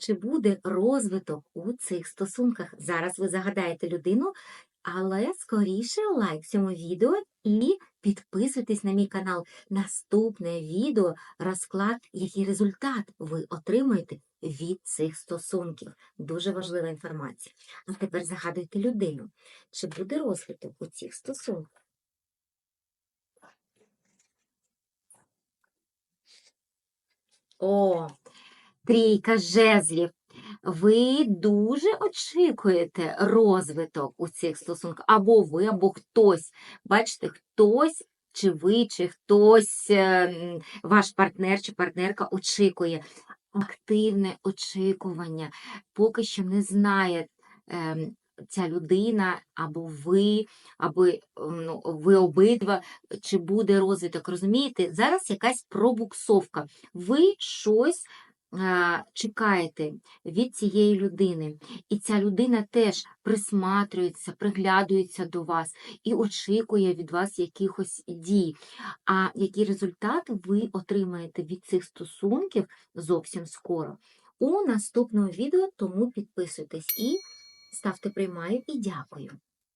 чи буде розвиток у цих стосунках. Зараз ви загадаєте людину, але скоріше лайк цьому відео і підписуйтесь на мій канал. Наступне відео розклад, який результат ви отримуєте від цих стосунків. Дуже важлива інформація. А тепер загадуйте людину, чи буде розвиток у цих стосунках. О, трійка жезлів. Ви дуже очікуєте розвиток у цих стосунках. Або ви, або хтось. Бачите, хтось, чи ви, чи хтось, е, ваш партнер чи партнерка очікує. Активне очікування. Поки що не знає ем, ця людина, або ви, або ну, ви обидва, чи буде розвиток. Розумієте? Зараз якась пробуксовка. Ви щось е, чекаєте від цієї людини. І ця людина теж присматрюється, приглядується до вас і очікує від вас якихось дій. А який результат ви отримаєте від цих стосунків зовсім скоро? У наступному відео, тому підписуйтесь і ставте приймаю і дякую.